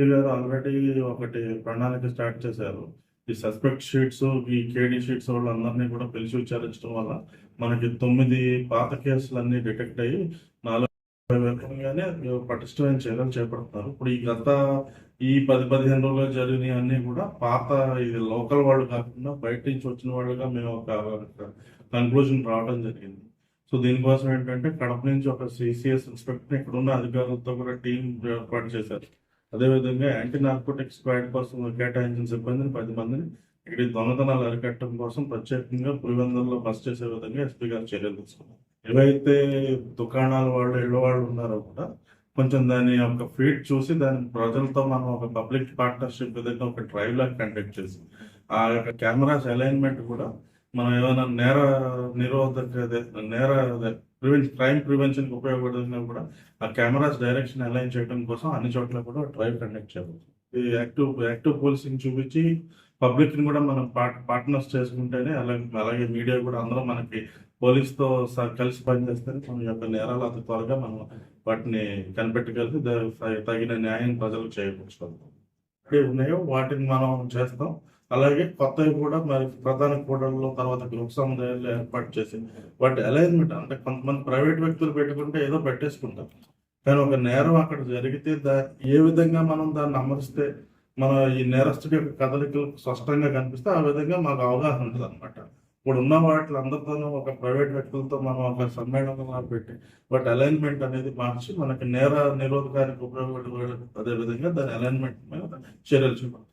వీళ్ళు ఆల్రెడీ ఒకటి ప్రణాళిక స్టార్ట్ చేశారు. ఈ సస్పెక్ట్ షీట్స్ ఈ కేడీ షీట్స్ వాళ్ళందరినీ కూడా పిలిచి విచారించడం వల్ల మనకి తొమ్మిది పాత కేసులన్నీ డిటెక్ట్ అయ్యి నాలుగు పటిష్టమైన చర్యలు చేపడుతున్నారు. ఇప్పుడు ఈ గత ఈ పది పదిహేను రోజులు జరిగినవి అన్ని కూడా పాత ఇది లోకల్ వాళ్ళు కాకుండా బయట నుంచి వచ్చిన వాళ్ళుగా మేము ఒక కన్క్లూజన్ రావడం జరిగింది. సో దీనికోసం ఏంటంటే కడప నుంచి ఒక సిసిఎస్ ఇన్స్పెక్టర్ ఇక్కడ ఉన్న అధికారులతో కూడా టీం ఏర్పాటు చేశారు. అదేవిధంగా యాంటీ నార్కోటిక్ స్క్వాడ్ కోసం కేటాయించిన సిబ్బందిని పది మందిని ఇక్కడ దొంగతనాలు అరికట్టడం కోసం ప్రత్యేకంగా పులివెందుల్లో బస్ చేసే విధంగా ఎస్పీ గారు చర్యలు తీసుకున్నారు. ఏవైతే దుకాణాల వాళ్ళు ఇళ్ళ వాళ్ళు ఉన్నారో కూడా కొంచెం దాని యొక్క ఫీడ్ చూసి దాని ప్రజలతో మనం ఒక పబ్లిక్ పార్ట్నర్షిప్ విధంగా ఒక డ్రైవ్ లాగా కండక్ట్ చేసి ఆ యొక్క కెమెరాస్ అలైన్మెంట్ కూడా మనం ఏదైనా నేర నిరోధక నేర ప్రివెన్ క్రైమ్ ప్రివెన్షన్కి ఉపయోగపడుతున్నా కూడా ఆ కెమెరాస్ డైరెక్షన్ అలైన్ చేయడం కోసం అన్ని చోట్ల కూడా డ్రైవ్ కండక్ట్ చేయవచ్చు ఈ యాక్టివ్ యాక్టివ్ పోలీసింగ్ చూపించి పబ్లిక్ని కూడా మనం పార్ట్ పార్ట్నర్స్ చేసుకుంటేనే అలాగే అలాగే మీడియా కూడా అందరూ మనకి పోలీస్తో స- కలిసి పనిచేస్తేనే మన యొక్క నేరాలు అంత త్వరగా మనం వాటిని కనిపెట్టగలిగి తగిన న్యాయం ప్రజలకు చేకూర్చగలుగుతాం ఉన్నాయో వాటిని మనం చేస్తాం. అలాగే కొత్తవి కూడా మరి ప్రధాన కూడళ్ళలో తర్వాత గృహ సముదాయాల్లో ఏర్పాటు చేసి వాటి అలైన్మెంట్ అంటే కొంతమంది ప్రైవేట్ వ్యక్తులు పెట్టుకుంటే ఏదో పెట్టేసుకుంటారు కానీ ఒక నేరం అక్కడ జరిగితే దా ఏ విధంగా మనం దాన్ని అమరిస్తే మన ఈ నేరస్తుడి యొక్క కదలికలు స్పష్టంగా కనిపిస్తే ఆ విధంగా మాకు అవగాహన ఉంటుంది అనమాట ఇప్పుడు ఉన్న వాటి అందరితోనూ ఒక ప్రైవేట్ వ్యక్తులతో మనం ఒక సమ్మేళనంగా పెట్టి వాటి అలైన్మెంట్ అనేది మార్చి మనకి నేర నిరోధకానికి ఉపయోగపడే అదే విధంగా దాని అలైన్మెంట్ మీద చర్యలు చేపడతాం